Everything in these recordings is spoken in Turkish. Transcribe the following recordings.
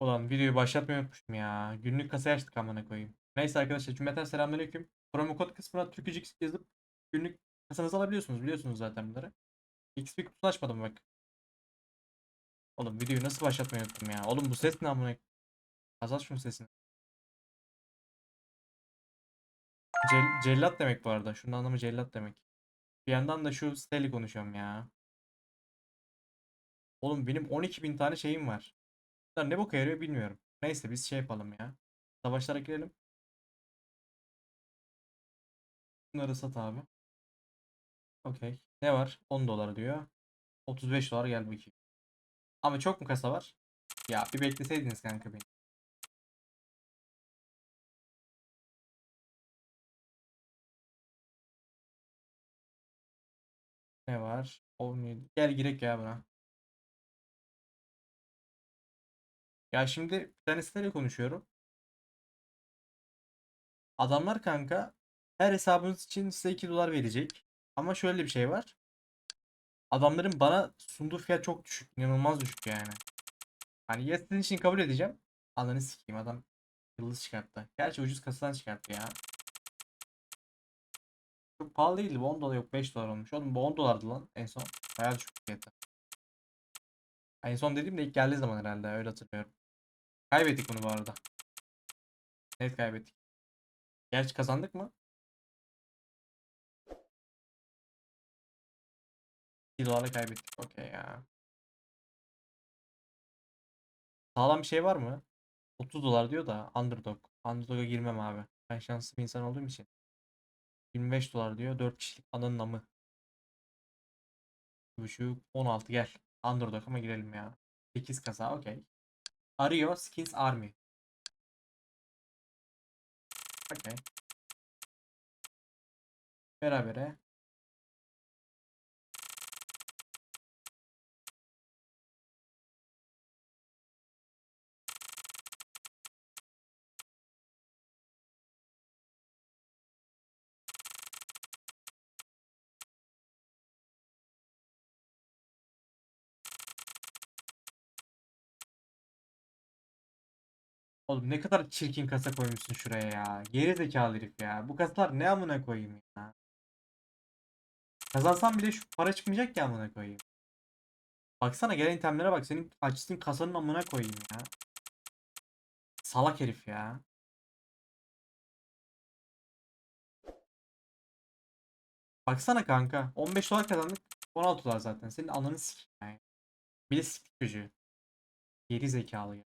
Ulan videoyu başlatmayı unutmuşum ya. Günlük kasa açtık amına koyayım. Neyse arkadaşlar cümleten selamünaleyküm. Promo kod kısmına Türkücük yazıp günlük kasanızı alabiliyorsunuz. Biliyorsunuz zaten bunları. XP kutusunu açmadım bak. Oğlum videoyu nasıl başlatmayı unuttum ya. Oğlum bu ses ne amına Azalt şunun sesini. Cel cellat demek bu arada. Şunun anlamı cellat demek. Bir yandan da şu siteyle konuşuyorum ya. Oğlum benim 12.000 tane şeyim var. Bunlar ne boka yarıyor bilmiyorum. Neyse biz şey yapalım ya. Savaşlara girelim. Bunları sat abi. Okey. Ne var? 10 dolar diyor. 35 dolar gel bakayım. Ama çok mu kasa var? Ya bir bekleseydiniz kanka beni. Ne var? 17. Gel girek ya buna. Ya şimdi siteyle konuşuyorum. Adamlar kanka her hesabınız için size 2 dolar verecek. Ama şöyle bir şey var. Adamların bana sunduğu fiyat çok düşük. inanılmaz düşük yani. Hani ya sizin için kabul edeceğim. Ananı sikeyim adam yıldız çıkarttı. Gerçi ucuz kasadan çıkarttı ya. Çok pahalı değildi. Bu 10 dolar yok 5 dolar olmuş. Oğlum bu 10 dolardı lan en son. Bayağı düşük fiyatı. En son dediğimde ilk geldiği zaman herhalde öyle hatırlıyorum. Kaybettik bunu bu arada. Evet kaybettik. Gerçi kazandık mı? 1 dolarla kaybettik. Okey ya. Sağlam bir şey var mı? 30 dolar diyor da underdog. Underdog'a girmem abi. Ben şanslı bir insan olduğum için. 25 dolar diyor. 4 kişilik ananın amı. Buçuk 16 gel. Underdog ama girelim ya. 8 kasa okey. Arıyor Skins Army. Okey. Berabere. Oğlum ne kadar çirkin kasa koymuşsun şuraya ya. Geri zekalı herif ya. Bu kasalar ne amına koyayım ya. Kazansam bile şu para çıkmayacak ya amına koyayım. Baksana gelen itemlere bak. Senin açtığın kasanın amına koyayım ya. Salak herif ya. Baksana kanka. 15 dolar kazandık. 16 dolar zaten. Senin ananı sikeyim. Bir de siktik gücü. Geri zekalı ya.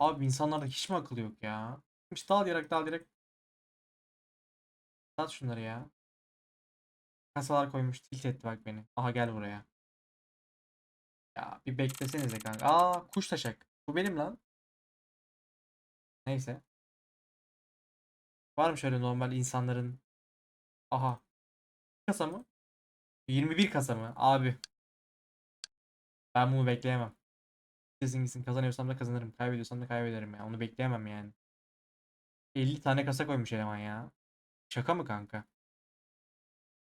Abi insanlarda hiç mi akıl yok ya? İşte dal direkt dal direkt. Sat şunları ya. Kasalar koymuş. Tilt etti bak beni. Aha gel buraya. Ya bir beklesenize kanka. Aa kuş taşak. Bu benim lan. Neyse. Var mı şöyle normal insanların? Aha. Kasa mı? 21 kasa mı? Abi. Ben bunu bekleyemem. Kesin gitsin kazanıyorsam da kazanırım. Kaybediyorsam da kaybederim ya. Onu bekleyemem yani. 50 tane kasa koymuş eleman ya. Şaka mı kanka?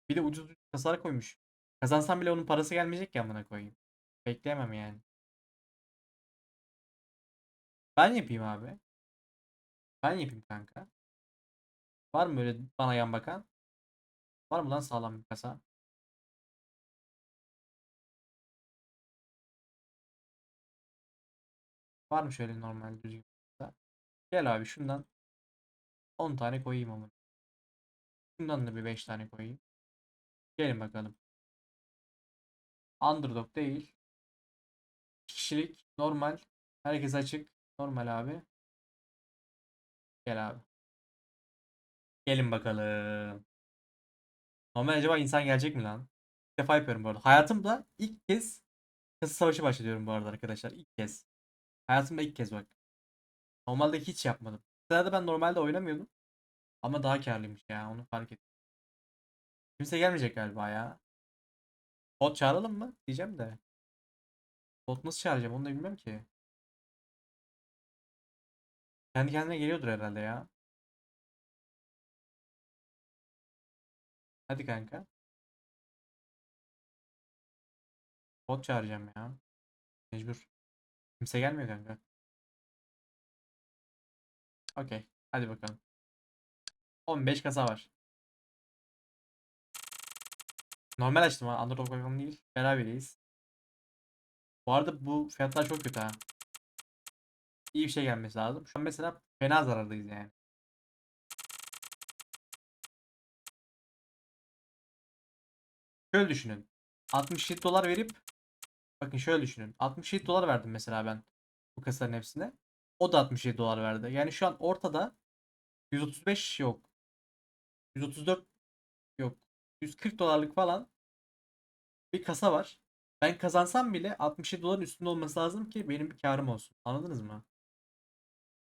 Bir de ucuz ucuz kasalar koymuş. Kazansam bile onun parası gelmeyecek ya amına koyayım. Bekleyemem yani. Ben yapayım abi. Ben yapayım kanka. Var mı böyle bana yan bakan? Var mı lan sağlam bir kasa? Var mı şöyle normal düzgün? Gel abi şundan 10 tane koyayım ama. Şundan da bir 5 tane koyayım. Gelin bakalım. Underdog değil. Kişilik normal. Herkes açık. Normal abi. Gel abi. Gelin bakalım. Normal acaba insan gelecek mi lan? İlk defa yapıyorum bu arada. Hayatımda ilk kez kasa savaşı başlatıyorum bu arada arkadaşlar. İlk kez. Hayatımda ilk kez bak. Normalde hiç yapmadım. Sırada ben normalde oynamıyordum. Ama daha karlıymış ya. Onu fark ettim. Kimse gelmeyecek galiba ya. Bot çağıralım mı? Diyeceğim de. Bot nasıl çağıracağım onu da bilmiyorum ki. Kendi kendine geliyordur herhalde ya. Hadi kanka. Bot çağıracağım ya. Mecbur. Kimse gelmiyor kanka. Okey. Hadi bakalım. 15 kasa var. Normal açtım ha. Underdog bakalım değil. Beraberiz. Bu arada bu fiyatlar çok kötü ha. İyi bir şey gelmesi lazım. Şu an mesela fena zarardayız yani. Şöyle düşünün. 67 dolar verip bakın şöyle düşünün. 67 dolar verdim mesela ben bu kasaların hepsine. O da 67 dolar verdi. Yani şu an ortada 135 yok. 134 yok. 140 dolarlık falan bir kasa var. Ben kazansam bile 67 doların üstünde olması lazım ki benim bir karım olsun. Anladınız mı?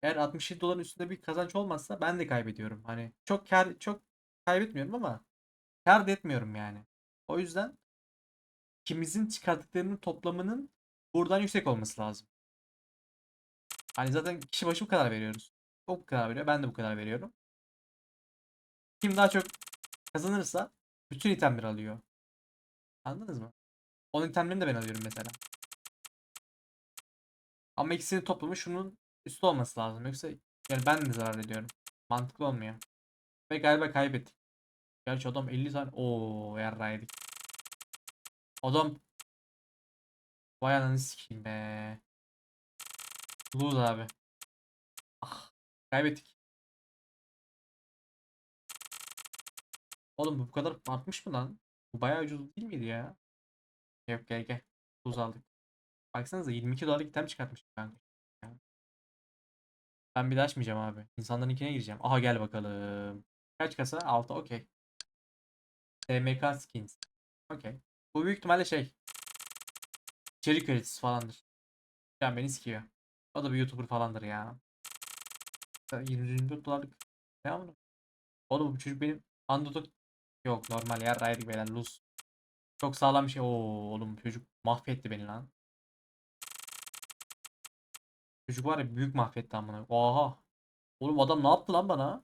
Eğer 67 doların üstünde bir kazanç olmazsa ben de kaybediyorum. Hani çok kar çok kaybetmiyorum ama kar da etmiyorum yani. O yüzden ikimizin çıkarttıklarının toplamının buradan yüksek olması lazım. Hani zaten kişi başı bu kadar veriyoruz. O bu kadar veriyor. Ben de bu kadar veriyorum. Kim daha çok kazanırsa bütün itemleri alıyor. Anladınız mı? Onun itemlerini de ben alıyorum mesela. Ama ikisinin toplamı şunun üstü olması lazım. Yoksa yani ben de zarar ediyorum. Mantıklı olmuyor. Ve galiba kaybettik. Gerçi adam 50 tane. Oo yarraydık. Adam Vay ananı sikeyim be. Lose abi. Ah. Kaybettik. Oğlum bu kadar artmış mı lan? Bu bayağı ucuz değil miydi ya? Yok gel gel. Lose aldık. Baksanıza 22 dolarlık item çıkartmış kanka. Ben bir daha açmayacağım abi. İnsanların ikine gireceğim. Aha gel bakalım. Kaç kasa? 6 okey. TMK skins. Okey. Bu büyük ihtimalle şey. İçerik üreticisi falandır. Yani beni sikiyor. O da bir YouTuber falandır ya. 20-24 dolarlık. Ne amına? Oğlum bu çocuk benim underdog yok normal ya raydık beyler lose. Çok sağlam bir şey. Oo oğlum çocuk mahvetti beni lan. Çocuk var ya büyük mahvetti amına. Oha. Oğlum adam ne yaptı lan bana?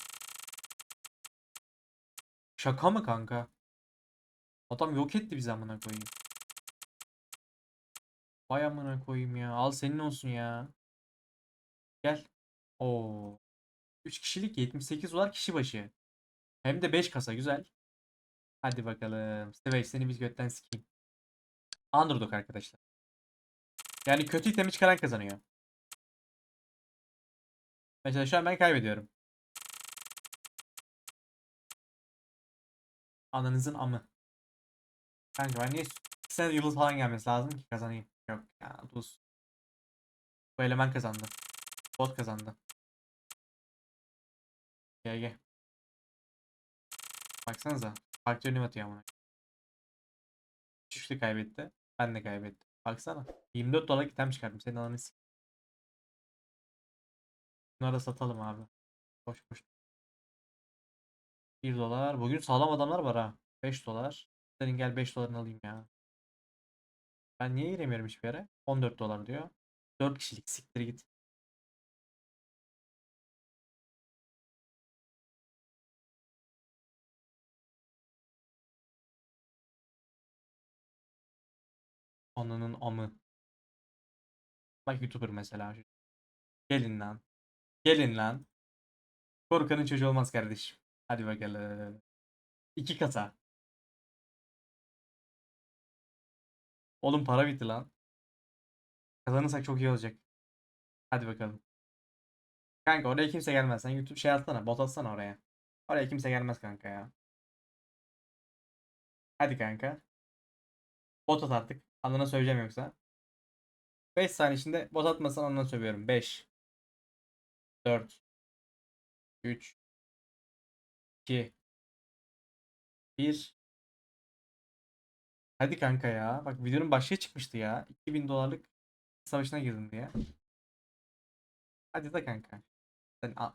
Şaka mı kanka? Adam yok etti bizi amına koyayım. Vay amına koyayım ya. Al senin olsun ya. Gel. Oo. 3 kişilik 78 dolar kişi başı. Hem de 5 kasa güzel. Hadi bakalım. Steve seni biz götten sikeyim. Underdog arkadaşlar. Yani kötü itemi çıkaran kazanıyor. Mesela şu an ben kaybediyorum. Ananızın amı. Kanka ben niye sene yıldız falan gelmesi lazım ki kazanayım. Yok ya tuz. Bu eleman kazandı. Bot kazandı. Gel gel. Baksanıza. Farklı yönüm atıyor ama. Üçlü kaybetti. Ben de kaybettim. Baksana. 24 dolar item çıkardım. Senin alanı s- Bunları da satalım abi. Boş boş. 1 dolar. Bugün sağlam adamlar var ha. 5 dolar. Senin gel 5 dolarını alayım ya. Ben niye giremiyorum hiçbir yere? 14 dolar diyor. 4 kişilik siktir git. Ananın amı. Bak YouTuber mesela. Gelin lan. Gelin lan. Korkanın çocuğu olmaz kardeşim. Hadi bakalım. İki kasa. Oğlum para bitti lan. Kazanırsak çok iyi olacak. Hadi bakalım. Kanka oraya kimse gelmez. Sen YouTube şey atsana. Bot atsana oraya. Oraya kimse gelmez kanka ya. Hadi kanka. Bot at artık. Anına söyleyeceğim yoksa. 5 saniye içinde bot atmasan anına sövüyorum. 5 4 3 2 1 Hadi kanka ya. Bak videonun başlığı çıkmıştı ya. 2000 dolarlık savaşına girdim diye. Hadi de kanka. Sen a-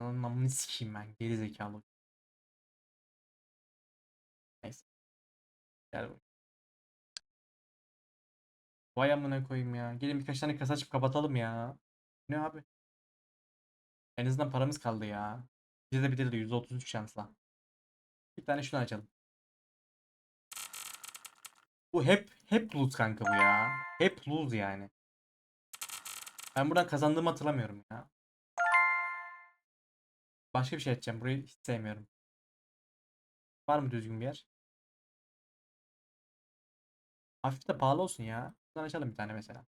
Ananın amını sikeyim ben. Geri zekalı. Neyse. Gel bak. Vay amına koyayım ya. Gelin birkaç tane kasa açıp kapatalım ya. Ne abi? En azından paramız kaldı ya. Bize de bitirdi %33 şansla. Bir tane şunu açalım. Bu hep hep lose kanka bu ya. Hep lose yani. Ben buradan kazandığımı hatırlamıyorum ya. Başka bir şey açacağım. Burayı hiç sevmiyorum. Var mı düzgün bir yer? Hafif de pahalı olsun ya. Buradan açalım bir tane mesela.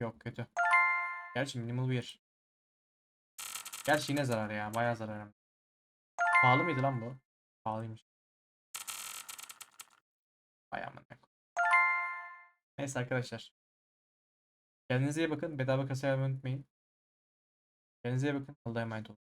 Yok kötü. Gerçi minimal bir. Gerçi yine zarar ya. Bayağı zarar hem. Pahalı mıydı lan bu? Pahalıymış. Koyayım. Neyse arkadaşlar. Kendinize iyi bakın. Bedava kasaya unutmayın. Kendinize iyi bakın. Allah'a emanet olun.